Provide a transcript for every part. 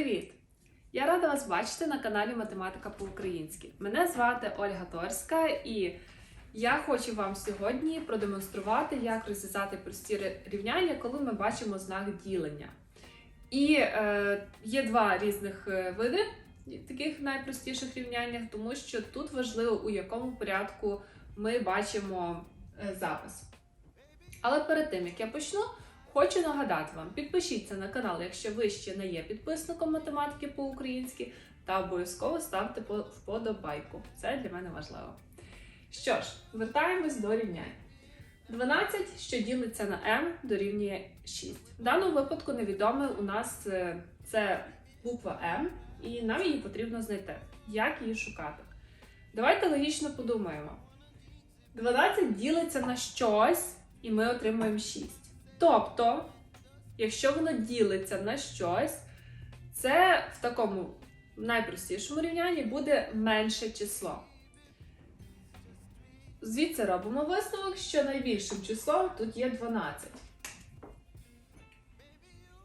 Привіт! Я рада вас бачити на каналі Математика по-українськи. Мене звати Ольга Торська, і я хочу вам сьогодні продемонструвати, як розв'язати прості рівняння, коли ми бачимо знак ділення. І е, є два різних е, види таких найпростіших рівняннях, тому що тут важливо, у якому порядку ми бачимо е, запис. Але перед тим як я почну, хочу нагадати вам: підпишіться на канал, якщо ви ще не є підписником математики по-українськи, та обов'язково ставте вподобайку. Це для мене важливо. Що ж, вертаємось до рівнянь. 12, що ділиться на m, дорівнює 6. В даному випадку невідоме у нас е, це буква m, і нам її потрібно знайти. Як її шукати? Давайте логічно подумаємо. 12 ділиться на щось, і ми отримуємо 6. Тобто, якщо воно ділиться на щось, це в такому найпростішому рівнянні буде менше число. Звідси робимо висновок, що найбільшим числом тут є 12.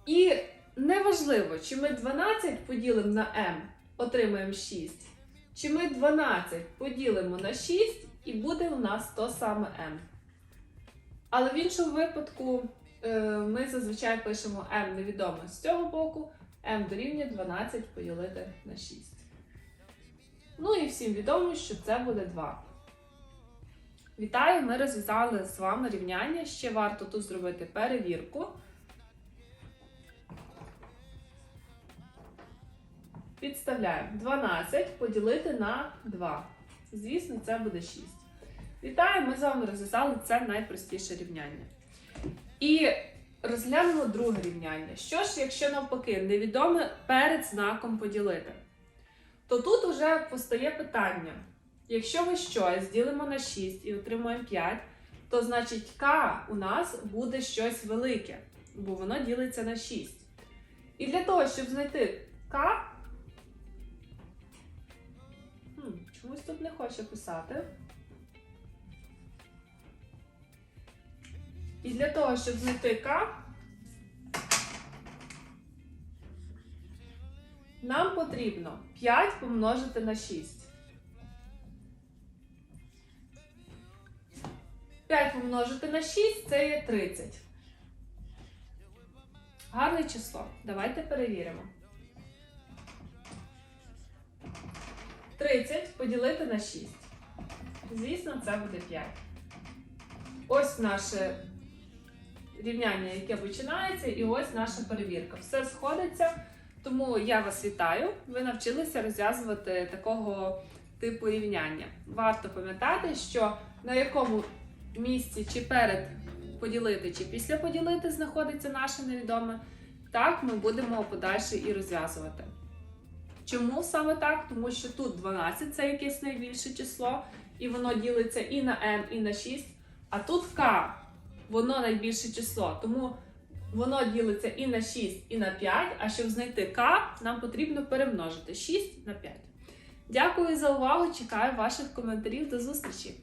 І неважливо, чи ми 12 поділимо на m, отримаємо 6, чи ми 12 поділимо на 6 і буде у нас то саме m. Але в іншому випадку ми зазвичай пишемо m невідоме з цього боку, m дорівнює 12 поділити на 6. Ну і всім відомо, що це буде 2. Вітаю! Ми розв'язали з вами рівняння. Ще варто тут зробити перевірку. Підставляємо 12 поділити на 2. Звісно, це буде 6. Вітаю! Ми з вами розв'язали це найпростіше рівняння. І розглянемо друге рівняння. Що ж, якщо навпаки невідоме перед знаком поділити? То тут вже постає питання. Якщо ми щось ділимо на 6 і отримуємо 5, то значить k у нас буде щось велике, бо воно ділиться на 6. І для того, щоб знайти хм, чомусь тут не хоче писати. І для того, щоб знайти k, нам потрібно 5 помножити на 6. 5 помножити на 6 це є 30. Гарне число. Давайте перевіримо. 30 поділити на 6. Звісно, це буде 5. Ось наше рівняння, яке починається, і ось наша перевірка. Все сходиться. Тому я вас вітаю. Ви навчилися розв'язувати такого типу рівняння. Варто пам'ятати, що на якому місці чи перед поділити, чи після поділити знаходиться наше невідоме, так ми будемо подальше і розв'язувати. Чому саме так? Тому що тут 12 це якесь найбільше число, і воно ділиться і на m, і на 6, а тут k, воно найбільше число. Тому воно ділиться і на 6, і на 5, а щоб знайти К, нам потрібно перемножити 6 на 5. Дякую за увагу! Чекаю ваших коментарів. До зустрічі!